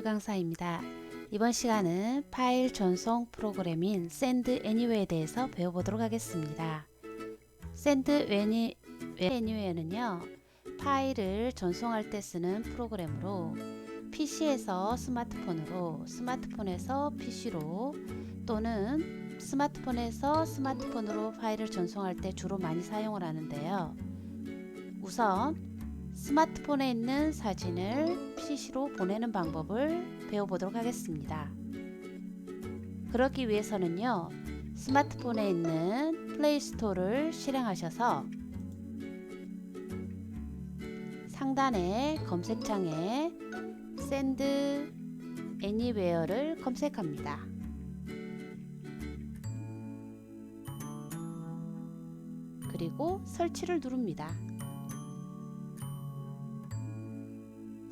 김민주 강사입니다. 이번 시간은 파일 전송 프로그램인 Send Anywhere에 대해서 배워보도록 하겠습니다. Send Any- Anywhere는요, 파일을 전송할 때 쓰는 프로그램으로 PC에서 스마트폰으로, 스마트폰에서 PC로 또는 스마트폰에서 스마트폰으로 파일을 전송할 때 주로 많이 사용을 하는데요. 우선 스마트폰에 있는 사진을 PC로 보내는 방법을 배워보도록 하겠습니다. 그러기 위해서는요, 스마트폰에 있는 플레이스토어를 실행하셔서 상단의 검색창에 Send Anywhere를 검색합니다. 그리고 설치를 누릅니다.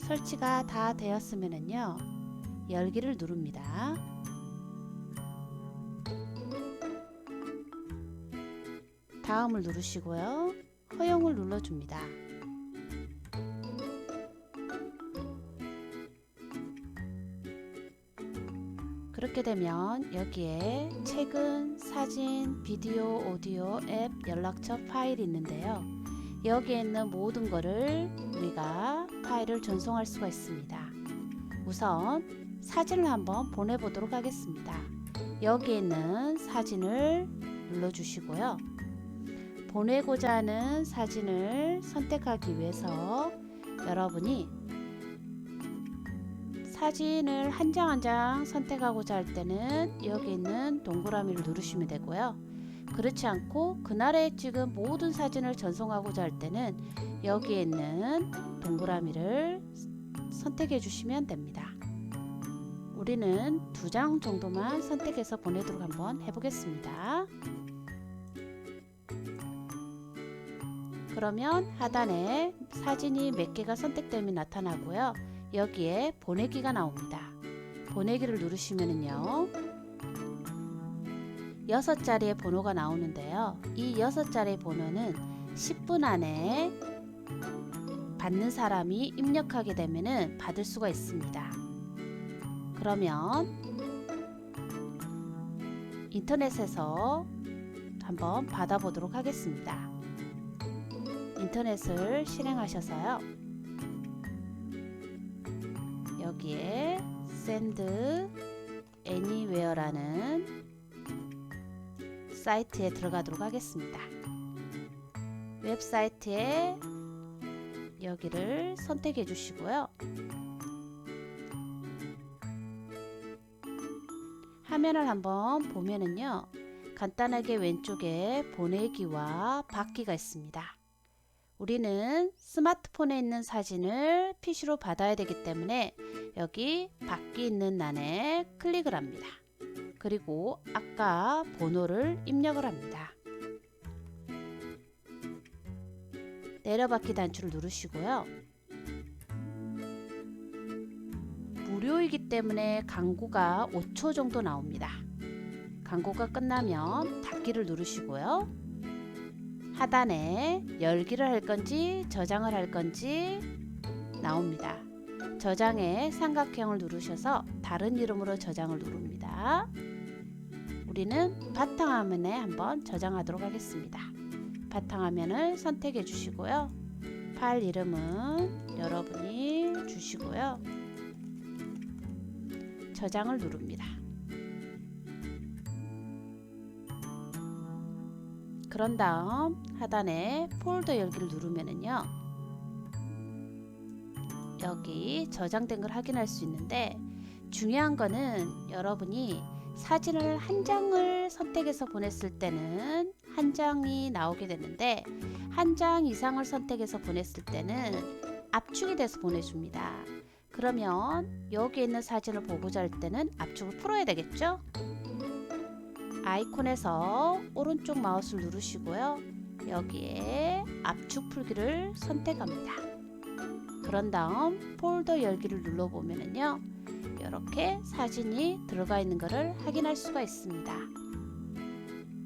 설치가 다 되었으면요 열기를 누릅니다. 다음을 누르시고요. 허용을 눌러줍니다. 그렇게 되면 여기에 최근 사진, 비디오, 오디오, 앱, 연락처 파일이 있는데요. 여기에 있는 모든 것을 우리가 파일을 전송할 수가 있습니다. 우선 사진을 한번 보내보도록 하겠습니다. 여기에 있는 사진을 눌러주시고요. 보내고자 하는 사진을 선택하기 위해서 여러분이 사진을 한 장 한장 선택하고자 할 때는 여기 있는 동그라미를 누르시면 되고요. 그렇지 않고 그날에 찍은 모든 사진을 전송하고자 할 때는 여기에 있는 동그라미를 선택해 주시면 됩니다. 우리는 두 장 정도만 선택해서 보내도록 한번 해보겠습니다. 그러면 하단에 사진이 몇 개가 선택됨이 나타나고요. 여기에 보내기가 나옵니다. 보내기를 누르시면은요. 여섯 자리의 번호가 나오는데요. 이 여섯 자리의 번호는 10분 안에 받는 사람이 입력하게 되면은 받을 수가 있습니다. 그러면 인터넷에서 한번 받아보도록 하겠습니다. 인터넷을 실행하셔서요. 여기에 send anywhere라는 사이트에 들어가도록 하겠습니다. 웹사이트에 여기를 선택해 주시고요. 화면을 한번 보면은요. 간단하게 왼쪽에 보내기와 받기가 있습니다. 우리는 스마트폰에 있는 사진을 PC로 받아야 되기 때문에 여기 받기 있는 난에 클릭을 합니다. 그리고 아까 번호를 입력을 합니다. 내려받기 단추를 누르시고요. 무료이기 때문에 광고가 5초 정도 나옵니다. 광고가 끝나면 닫기를 누르시고요. 하단에 열기를 할 건지 저장을 할 건지 나옵니다. 저장에 삼각형을 누르셔서 다른 이름으로 저장을 누릅니다. 우리는 바탕화면에 한번 저장하도록 하겠습니다. 바탕화면을 선택해 주시고요. 파일 이름은 여러분이 주시고요. 저장을 누릅니다. 그런 다음 하단에 폴더 열기를 누르면은요. 여기 저장된 걸 확인할 수 있는데 중요한 거는 여러분이 사진을 한 장을 선택해서 보냈을 때는 한 장이 나오게 되는데 한 장 이상을 선택해서 보냈을 때는 압축이 돼서 보내줍니다. 그러면 여기 있는 사진을 보고자 할 때는 압축을 풀어야 되겠죠? 아이콘에서 오른쪽 마우스를 누르시고요. 여기에 압축 풀기를 선택합니다. 그런 다음 폴더 열기를 눌러보면요. 이렇게 사진이 들어가 있는 것을 확인할 수가 있습니다.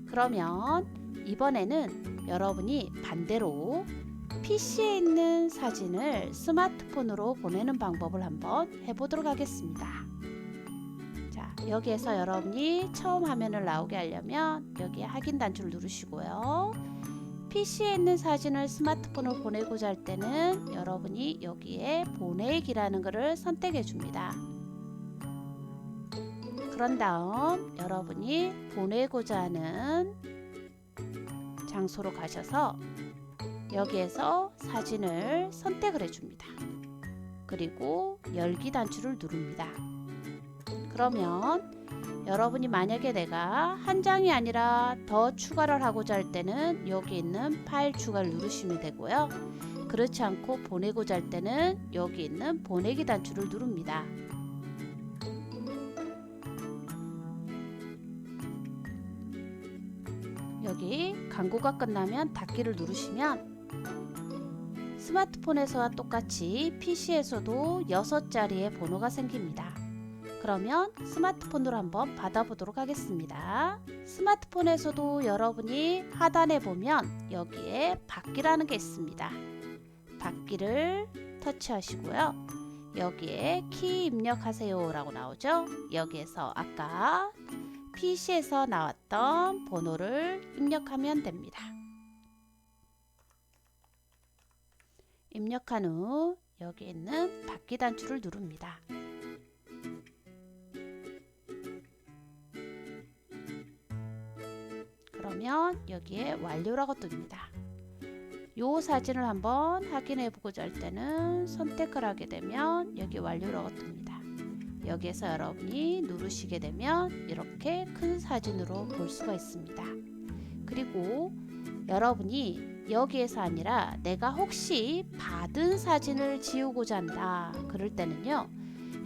그러면 이번에는 여러분이 반대로 PC에 있는 사진을 스마트폰으로 보내는 방법을 한번 해보도록 하겠습니다. 자, 여기에서 여러분이 처음 화면을 나오게 하려면 여기 확인 단추를 누르시고요. PC에 있는 사진을 스마트폰으로 보내고자 할 때는 여러분이 여기에 보내기라는 것을 선택해 줍니다. 그런 다음 여러분이 보내고자 하는 장소로 가셔서 여기에서 사진을 선택을 해줍니다. 그리고 열기 단추를 누릅니다. 그러면 여러분이 만약에 내가 한 장이 아니라 더 추가를 하고자 할 때는 여기 있는 파일 추가를 누르시면 되고요. 그렇지 않고 보내고자 할 때는 여기 있는 보내기 단추를 누릅니다. 여기 광고가 끝나면 닫기를 누르시면 스마트폰에서와 똑같이 PC에서도 6자리의 번호가 생깁니다. 그러면 스마트폰으로 한번 받아보도록 하겠습니다. 스마트폰에서도 여러분이 하단에 보면 여기에 받기라는 게 있습니다. 받기를 터치하시고요. 여기에 키 입력하세요 라고 나오죠. 여기에서 아까 PC에서 나왔던 번호를 입력하면 됩니다. 입력한 후 여기 있는 받기 단추를 누릅니다. 그러면 여기에 완료라고 뜹니다. 요 사진을 한번 확인해 보고자 할 때는 선택을 하게 되면 여기 완료라고 뜹니다. 여기에서 여러분이 누르시게 되면 이렇게 큰 사진으로 볼 수가 있습니다. 그리고 여러분이 여기에서 아니라 내가 혹시 받은 사진을 지우고자 한다. 그럴 때는요.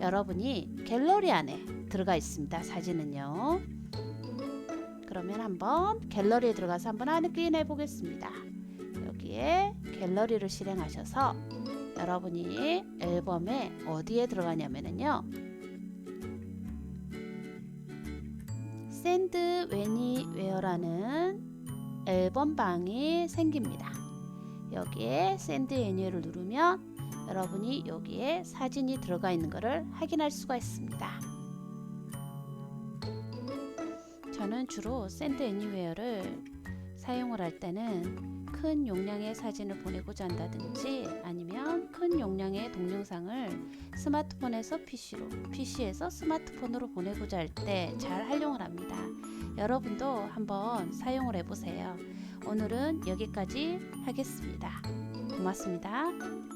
여러분이 갤러리 안에 들어가 있습니다. 사진은요. 그러면 한번 갤러리에 들어가서 한번 확인해 보겠습니다. 여기에 갤러리를 실행하셔서 여러분이 앨범에 어디에 들어가냐면요. 샌드 웨니웨어라는 앨범 방이 생깁니다. 여기에 샌드 애니어를 누르면 여러분이 여기에 사진이 들어가 있는 것을 확인할 수가 있습니다. 저는 주로 샌드 애니웨어를 사용을 할 때는 큰 용량의 사진을 보내고자 한다든지 아니면 큰 용량의 동영상을 스마트폰에서 PC로, PC에서 스마트폰으로 보내고자 할 때 잘 활용을 합니다. 여러분도 한번 사용을 해보세요. 오늘은 여기까지 하겠습니다. 고맙습니다.